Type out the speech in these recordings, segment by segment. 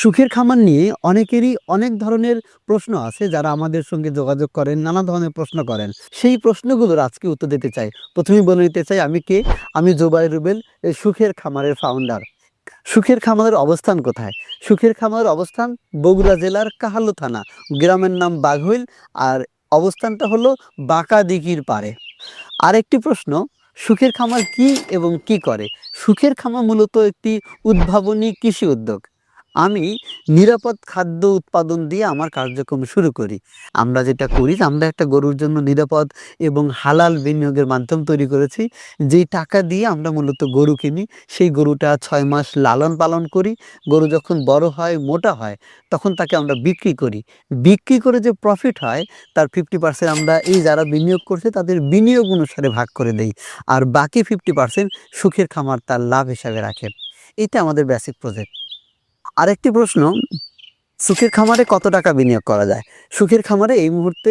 সুখের খামার নিয়ে অনেকেরই অনেক ধরনের প্রশ্ন আছে যারা আমাদের সঙ্গে যোগাযোগ করেন, নানা ধরনের প্রশ্ন করেন। সেই প্রশ্নগুলোর আজকে উত্তর দিতে চাই। প্রথমেই বলে নিতে চাই, আমি কে? আমি জুবাই রুবেল সুখের খামারের ফাউন্ডার সুখের খামারের অবস্থান কোথায়? সুখের খামারের অবস্থান বগুড়া জেলার কাহালু থানা। গ্রামের নাম বাঘইল আর অবস্থানটা হলো বাঁকা দিঘির পাড়ে। আরেকটি প্রশ্ন, সুখের খামার কি এবং কি করে? সুখের খামার মূলত একটি উদ্ভাবনী কৃষি উদ্যোগ। আমি নিরাপদ খাদ্য উৎপাদন দিয়ে আমার কার্যক্রম শুরু করি। আমরা যেটা করি আমরা একটা গরুর জন্য নিরাপদ এবং হালাল বিনিয়োগের মাধ্যম তৈরি করেছি। যেই টাকা দিয়ে আমরা মূলত গরু কিনি, সেই গরুটা ছয় মাস লালন পালন করি। গরু যখন বড় হয়, মোটা হয়, তখন তাকে আমরা বিক্রি করি। বিক্রি করে যে প্রফিট হয়, তার ফিফটি পার্সেন্ট আমরা এই যারা বিনিয়োগ করছে, তাদের বিনিয়োগ অনুসারে ভাগ করে দেই। আর বাকি ফিফটি পার্সেন্ট সুখের খামার তার লাভ হিসাবে রাখে। এটা আমাদের বেসিক প্রজেক্ট আরেকটি প্রশ্ন, সুখের খামারে কত টাকা বিনিয়োগ করা যায়? সুখের খামারে এই মুহূর্তে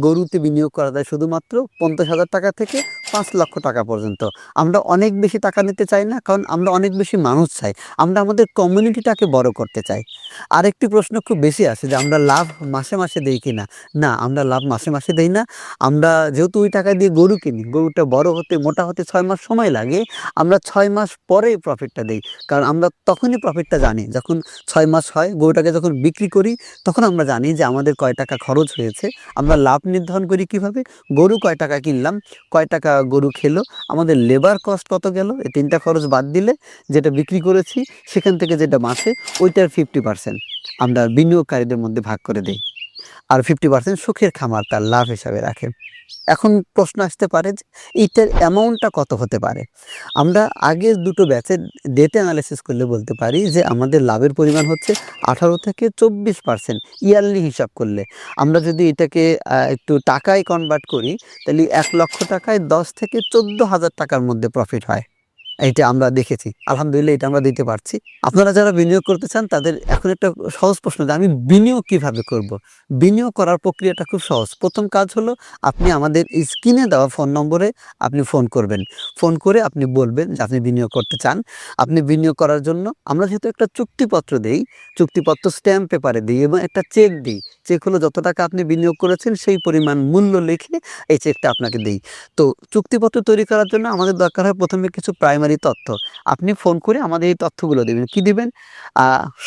গরুতে বিনিয়োগ করা যায় শুধুমাত্র পঞ্চাশ হাজার টাকা থেকে পাঁচ লক্ষ টাকা পর্যন্ত। আমরা অনেক বেশি টাকা নিতে চাই না, কারণ আমরা অনেক বেশি মানুষ চাই। আমরা আমাদের কমিউনিটিটাকে বড় করতে চাই। আরেকটি প্রশ্ন খুব বেশি আছে যে, আমরা লাভ মাসে মাসে দেই কিনা? না, আমরা লাভ মাসে মাসে দেই না। আমরা যেহেতু ওই টাকা দিয়ে গরু কিনি, গরুটা বড় হতে, মোটা হতে ছয় মাস সময় লাগে, আমরা ছয় মাস পরেই প্রফিটটা দেই। কারণ আমরা তখনই প্রফিটটা জানি, যখন ছয় মাস হয়, গরুটাকে যখন বিক্রি করি, তখন আমরা জানি যে, আমাদের কয় টাকা খরচ হয়েছে। আমরা লাভ নির্ধারণ করি কীভাবে? গরু কয় টাকা কিনলাম, কয় টাকা গরু খেলো। আমাদের লেবার কস্ট কত গেল? এই তিনটা খরচ বাদ দিলে যেটা বিক্রি করেছি, সেখান থেকে যেটা মাসে ওইটার ফিফটি পার্সেন্ট আমরা বিনিয়োগকারীদের মধ্যে ভাগ করে দিই। আর ফিফটি পার্সেন্ট সুখের খামার তার লাভ হিসাবে রাখে। এখন প্রশ্ন আসতে পারে যে এইটার অ্যামাউন্টটা কত হতে পারে? আমরা আগের দুটো ব্যাচের ডেটা অ্যানালিসিস করলে বলতে পারি যে, আমাদের লাভের পরিমাণ হচ্ছে আঠারো থেকে চব্বিশ পার্সেন্ট ইয়ারলি হিসাব করলে। আমরা যদি এটাকে একটু টাকায় কনভার্ট করি, তাহলে এক লক্ষ টাকায় দশ থেকে চোদ্দ হাজার টাকার মধ্যে প্রফিট হয়। এইটা আমরা দেখেছি। আলহামদুলিল্লাহ এটা আমরা দিতে পারছি। আপনারা যারা বিনিয়োগ করতে চান, তাদের এখন একটা সহজ প্রশ্ন যে আমি বিনিয়োগ কীভাবে করব। বিনিয়োগ করার প্রক্রিয়াটা খুব সহজ। প্রথম কাজ হলো, আপনি আমাদের স্ক্রিনে দেওয়া ফোন নম্বরে আপনি ফোন করবেন। ফোন করে আপনি বলবেন যে আপনি বিনিয়োগ করতে চান। আপনি বিনিয়োগ করার জন্য আমরা যেহেতু একটা চুক্তিপত্র দেই, চুক্তিপত্র স্ট্যাম্প পেপারে দিই এবং একটা চেক দিই। চেক হলো যত টাকা আপনি বিনিয়োগ করেছেন, সেই পরিমাণ মূল্য লিখে এই চেকটা আপনাকে দিই। তো চুক্তিপত্র তৈরি করার জন্য আমাদের দরকার হয় প্রথমে কিছু প্রাইমারি তথ্য। আপনি ফোন করে আমাদের এই তথ্যগুলো দেবেন। কি দেবেন?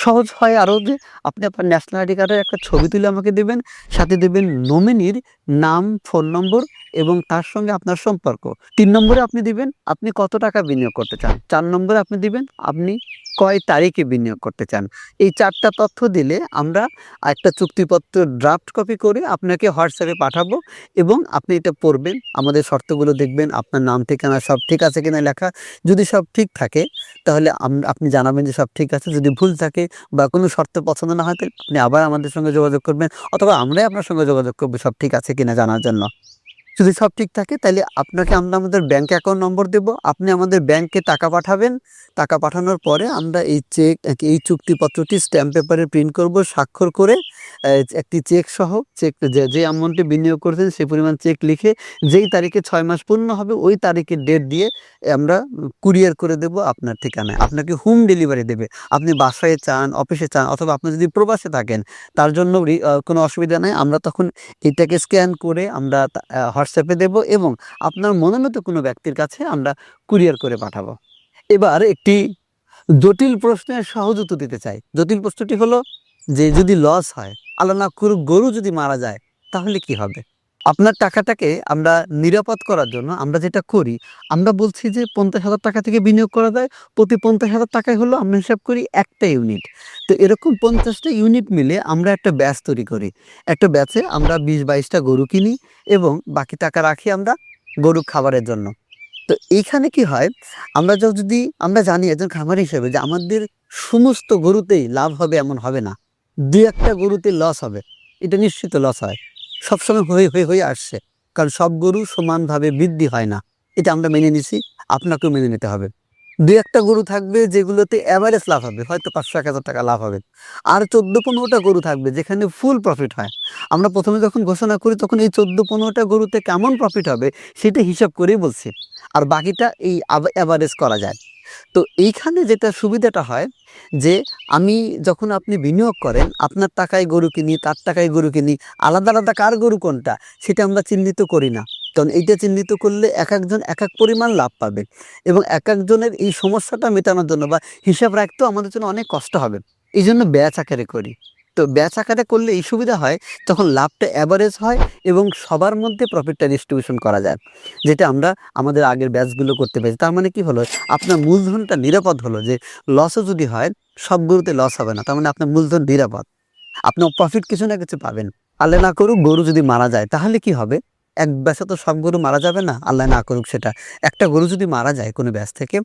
সহজ হয় আরও যে আপনি আপনার ন্যাশনাল আইডি কার্ডের একটা ছবি তুলে আমাকে দেবেন, সাথে দেবেন নমিনির নাম ফোন নম্বর এবং তার সঙ্গে আপনার সম্পর্ক। তিন নম্বরে আপনি দিবেন, আপনি কত টাকা বিনিয়োগ করতে চান? চার নম্বরে আপনি দিবেন, আপনি কয় তারিখে বিনিয়োগ করতে চান? এই চারটা তথ্য দিলে আমরা একটা চুক্তিপত্র ড্রাফট কপি করে আপনাকে হোয়াটসঅ্যাপে পাঠাবো এবং আপনি এটা পড়বেন, আমাদের শর্তগুলো দেখবেন, আপনার নাম, ঠিকানা সব ঠিক আছে কিনা লেখা। যদি সব ঠিক থাকে, তাহলে আপনি জানাবেন যে সব ঠিক আছে, যদি ভুল থাকে বা কোনো শর্ত পছন্দ না হয়, তাহলে আপনি আবার আমাদের সঙ্গে যোগাযোগ করবেন অথবা আমরাই আপনার সঙ্গে যোগাযোগ করব সব ঠিক আছে কিনা জানার জন্য। যদি সব ঠিক থাকে, তাহলে আপনাকে আমরা আমাদের ব্যাংক অ্যাকাউন্ট নম্বর দেব। আপনি আমাদের ব্যাংকে টাকা পাঠাবেন। টাকা পাঠানোর পরে আমরা এই চেক এই চুক্তিপত্রটি স্ট্যাম্প পেপারে প্রিন্ট করব, স্বাক্ষর করে একটি চেক সহ চেক যে অ্যামাউন্টে বিনিয়োগ করেছেন সেই পরিমাণ চেক লিখে, যেই তারিখে ছয় মাস পূর্ণ হবে, ওই তারিখের ডেট দিয়ে আমরা কুরিয়ার করে দেব আপনার ঠিকানায়। আপনাকে হোম ডেলিভারি দেবে। আপনি বাসায় চান অফিসে চান, অথবা আপনি যদি প্রবাসে থাকেন, তার জন্য কোনো অসুবিধা নাই। আমরা তখন এটাকে স্ক্যান করে আমরা হোয়াটসঅ্যাপে দেব এবং আপনার মনোনীত কোনো ব্যক্তির কাছে আমরা কুরিয়ার করে পাঠাবো। এবার একটি জটিল প্রশ্নের সহজ উত্তর দিতে চাই। জটিল প্রশ্নটি হলো যে যদি লস হয়, আল্লাহ না গরু যদি মারা যায়, তাহলে কি হবে? আপনার টাকাটাকে আমরা নিরাপদ করার জন্য আমরা যেটা করি, আমরা বলছি যে পঞ্চাশ হাজার টাকা থেকে বিনিয়োগ করা যায়। প্রতি পঞ্চাশ হাজার টাকায় হলো আমরা হিসাব করি একটা ইউনিট। তো এরকম পঞ্চাশটা ইউনিট মিলে আমরা একটা ব্যাচ তৈরি করি। একটা ব্যাচে আমরা বিশ বাইশটা গরু কিনি এবং বাকি টাকা রাখি আমরা গরু খাবারের জন্য। তো এইখানে কি হয়, আমরা যদি আমরা জানি একজন খামারি হিসেবে যে আমাদের সমস্ত গরুতেই লাভ হবে এমন হবে না। দু একটা গরুতে লস হবে। এটা নিশ্চিত লস হয়। সবসময় হয়ে হয়ে হয়ে আসছে। কারণ সব গরু সমানভাবে বৃদ্ধি হয় না। এটা আমরা মেনে নিছি, আপনাকেও মেনে নিতে হবে। দু একটা গরু থাকবে যেগুলোতে অ্যাভারেজ লাভ হবে, হয়তো পাঁচশো, এক হাজার টাকা লাভ হবে। আর চোদ্দ, পনেরোটা গরু থাকবে যেখানে ফুল প্রফিট হয়। আমরা প্রথমে যখন ঘোষণা করি, তখন এই চোদ্দ, পনেরোটা গরুতে কেমন প্রফিট হবে, সেটা হিসাব করেই বলছি। আর বাকিটা এই অ্যাভারেজ করা যায়। তো এইখানে যেটা সুবিধাটা হয় যে আমি যখন আপনি বিনিয়োগ করেন, আপনার টাকায় গরু কিনি, তার টাকায় গরু কিনি, আলাদা আলাদা কার গরু কোনটা, সেটা আমরা চিহ্নিত করি না। কারণ এইটা চিহ্নিত করলে এক একজন এক এক পরিমাণ লাভ পাবে এবং এক একজনের এই সমস্যাটা মেটানোর জন্য বা হিসাব রাখতেও আমাদের জন্য অনেক কষ্ট হবে। এই জন্য ব্যাচ আকারে করি। তো ব্যাচ আকারে করলে এই সুবিধা হয়, তখন লাভটা অ্যাভারেজ হয় এবং সবার মধ্যে প্রফিটটা ডিস্ট্রিবিউশন করা যায়। যেটা আমরা আমাদের আগের ব্যাচগুলো করতে পেরেছি। তার মানে কি হলো? আপনার মূলধনটা নিরাপদ হলো যে লসও যদি হয় সব গরুতে লস হবে না। তার মানে আপনার মূলধন নিরাপদ। আপনার প্রফিট কিছু না কিছু পাবেন। আল্লাহ না করুক, গরু যদি মারা যায়, তাহলে কি হবে? এক ব্যাসে তো সব গরু মারা যাবে না। আল্লাহ না করুক সেটা। একটা গরু যদি মারা যায় কোনো ব্যাস থেকে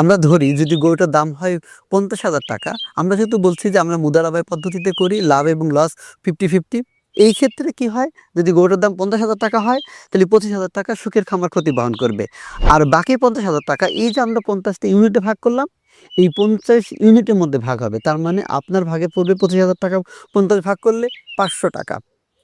আমরা ধরি যদি গরুটার দাম হয় পঞ্চাশ হাজার টাকা, আমরা যেহেতু বলছি যে আমরা মুদারাবাই পদ্ধতিতে করি, লাভ এবং লস ফিফটি ফিফটি এই ক্ষেত্রে কি হয়? যদি গরুটার দাম পঞ্চাশ হাজার টাকা হয়, তাহলে পঁচিশ হাজার টাকা সুখের খামার ক্ষতি বহন করবে। আর বাকি পঞ্চাশ হাজার টাকা, এই যে আমরা পঞ্চাশটা ইউনিটে ভাগ করলাম, এই পঞ্চাশ ইউনিটের মধ্যে ভাগ হবে। তার মানে আপনার ভাগে পড়বে পঁচিশ হাজার টাকা, পঞ্চাশ ভাগ করলে পাঁচশো টাকা।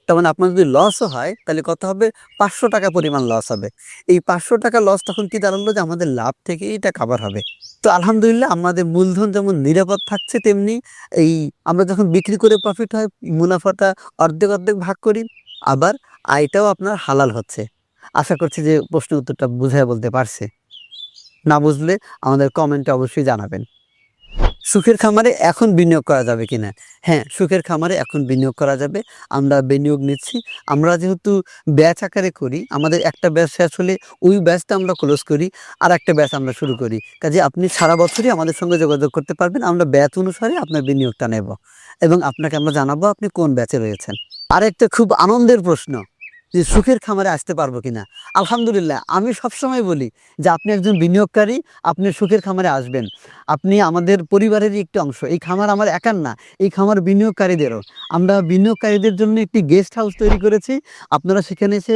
তার মানে আপনার যদি লসও হয়, তাহলে কত হবে? পাঁচশো টাকা পরিমাণ লস হবে। এই পাঁচশো টাকা লস তখন কি দাঁড়াল? যে আমাদের লাভ থেকে এটা কাবার হবে। তো আলহামদুলিল্লাহ আমাদের মূলধন যেমন নিরাপদ থাকছে, তেমনি এই আমরা যখন বিক্রি করে প্রফিট হয়, মুনাফাটা অর্ধেক অর্ধেক ভাগ করি, আবার আয়টাও আপনার হালাল হচ্ছে। আশা করছি যে প্রশ্ন উত্তরটা বুঝায় বলতে পারছে। না বুঝলে আমাদের কমেন্টে অবশ্যই জানাবেন। সুখের খামারে এখন বিনিয়োগ করা যাবে কিনা? হ্যাঁ সুখের খামারে এখন বিনিয়োগ করা যাবে। আমরা বিনিয়োগ নিচ্ছি। আমরা যেহেতু ব্যাচ আকারে করি, আমাদের একটা ব্যাচ শেষ হলে ওই ব্যাচটা আমরা ক্লোজ করি, আর একটা ব্যাচ আমরা শুরু করি। কাজে আপনি সারা বছরই আমাদের সঙ্গে যোগাযোগ করতে পারবেন। আমরা ব্যাচ অনুসারে আপনার বিনিয়োগটা নেব এবং আপনাকে আমরা জানাব আপনি কোন ব্যাচে রয়েছেন। আর একটা খুব আনন্দের প্রশ্ন যে সুখের খামারে আসতে পারব কিনা। আলহামদুলিল্লাহ, আমি সবসময় বলি যে আপনি একজন বিনিয়োগকারী, আপনি সুখের খামারে আসবেন। আপনি আমাদের পরিবারেরই একটি অংশ। এই খামার আমার একার না, এই খামার বিনিয়োগকারীদেরও। আমরা বিনিয়োগকারীদের জন্য একটি গেস্ট হাউস তৈরি করেছি। আপনারা সেখানে এসে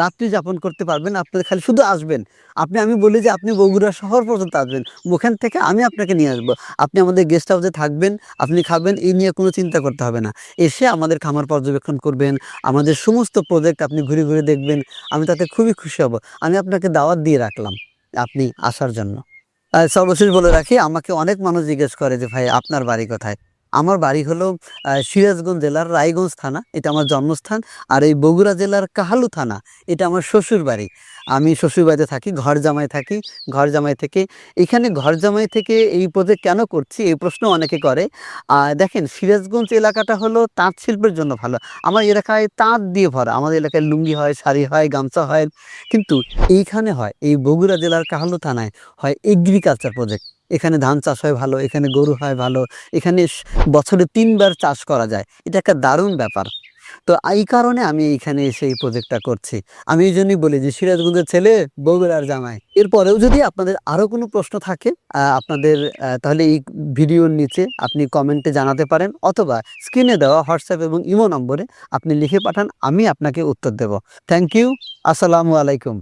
রাত্রি যাপন করতে পারবেন, আপনারা খালি শুধু আসবেন। আপনি, আমি বলি যে আপনি বগুড়া শহর পর্যন্ত আসবেন, ওখান থেকে আমি আপনাকে নিয়ে আসব। আপনি আমাদের গেস্ট হাউসে থাকবেন, আপনি খাবেন, এই নিয়ে কোনো চিন্তা করতে হবে না। এসে আমাদের খামার পর্যবেক্ষণ করবেন, আমাদের সমস্ত প্রজেক্ট আপনি ঘুরে ঘুরে দেখবেন, আমি তাতে খুবই খুশি হব। আমি আপনাকে দাওয়াত দিয়ে রাখলাম আপনি আসার জন্য। সর্বশেষ বলে রাখি, আমাকে অনেক মানুষ জিজ্ঞেস করে যে, ভাই, আপনার বাড়ি কোথায়? আমার বাড়ি হলো সিরাজগঞ্জ জেলার রায়গঞ্জ থানা, এটা আমার জন্মস্থান। আর এই বগুড়া জেলার কাহালু থানা, এটা আমার শ্বশুর বাড়ি। আমি শ্বশুর বাড়িতে থাকি, ঘর জামাই থাকি, ঘর জামাই থেকে। এখানে ঘর জামাই থেকে এই প্রজেক্ট কেন করছি, এই প্রশ্ন অনেকে করে। দেখেন, সিরাজগঞ্জ এলাকাটা হলো তাঁত শিল্পের জন্য ভালো। আমার এলাকায় তাঁত দিয়ে ভরা। আমাদের এলাকায় লুঙ্গি হয়, শাড়ি হয়, গামছা হয়। কিন্তু এইখানে হয়, এই বগুড়া জেলার কাহালু থানায় হয় এগ্রিকালচার প্রজেক্ট এখানে ধান চাষ হয় ভালো, এখানে গরু হয় ভালো, এখানে বছরে তিনবার চাষ করা যায়। এটা একটা দারুণ ব্যাপার। তো এই কারণে আমি এইখানে এসে এই প্রজেক্টটা করছি। আমি এই জন্যই বলি যে, সিরাজগঞ্জের ছেলে, বগুড়ার জামাই। এরপরেও যদি আপনাদের আরও কোনো প্রশ্ন থাকে আপনাদের তাহলে এই ভিডিওর নিচে আপনি কমেন্টে জানাতে পারেন, অথবা স্ক্রিনে দেওয়া হোয়াটসঅ্যাপ এবং ইমো নম্বরে আপনি লিখে পাঠান, আমি আপনাকে উত্তর দেব। থ্যাংক ইউ আসসালামু আলাইকুম।